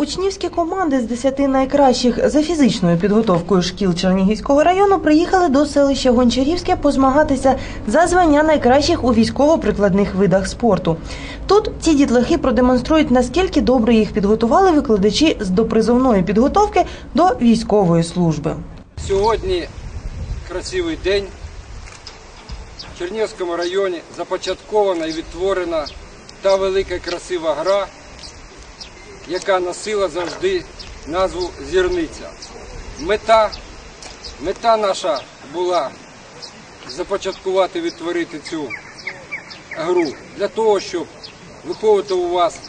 Учнівські команди з 10 найкращих за фізичною підготовкою шкіл Чернігівського району приїхали до селища Гончарівське позмагатися за звання найкращих у військово-прикладних видах спорту. Тут ці дітлахи продемонструють, наскільки добре їх підготували викладачі з допризовної підготовки до військової служби. Сьогодні красивий день. В Чернігівському районі започаткована і відтворена та велика красива гра, яка носила завжди назву зірниця. Мета, мета наша була започаткувати відтворити цю гру для того, щоб виховувати у вас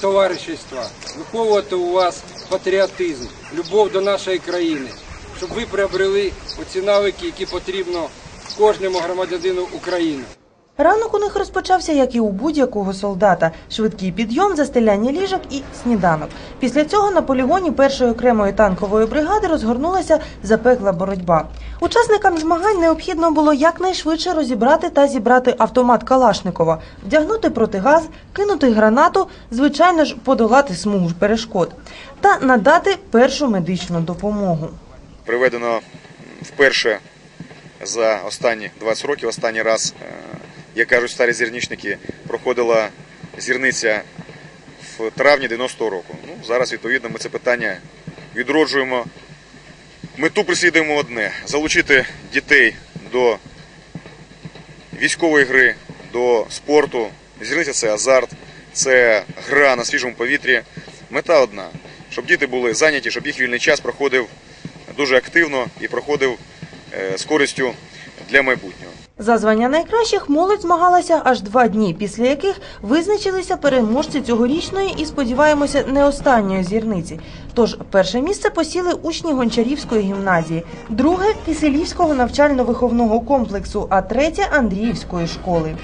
товаришество, виховувати у вас патріотизм, любов до нашої країни, щоб ви приобрели оці навики, які потрібно кожному громадянину України. Ранок у них розпочався, як і у будь-якого солдата: швидкий підйом, застеляння ліжок і сніданок. Після цього на полігоні першої окремої танкової бригади розгорнулася запекла боротьба. Учасникам змагань необхідно було якнайшвидше розібрати та зібрати автомат Калашникова, вдягнути протигаз, кинути гранату, звичайно ж, подолати смугу перешкод та надати першу медичну допомогу. Приведено вперше за останні 20 років, останній раз, е, як кажуть старі зірничники, проходила зірниця в травні 90-го року. Ну, зараз, відповідно, ми це питання відроджуємо. Мету прислідуємо одне залучити дітей до військової гри, до спорту. Зірниця це азарт, це гра на свіжому повітрі. Мета одна, щоб діти були зайняті, щоб їх вільний час проходив дуже активно і проходив е, з користю для майбутнього. За звання найкращих молодь змагалася аж два дні, після яких визначилися переможці цьогорічної і, сподіваємося, не останньої зірниці. Тож перше місце посіли учні Гончарівської гімназії, друге Киселівського навчально-виховного комплексу, а третє Андріївської школи.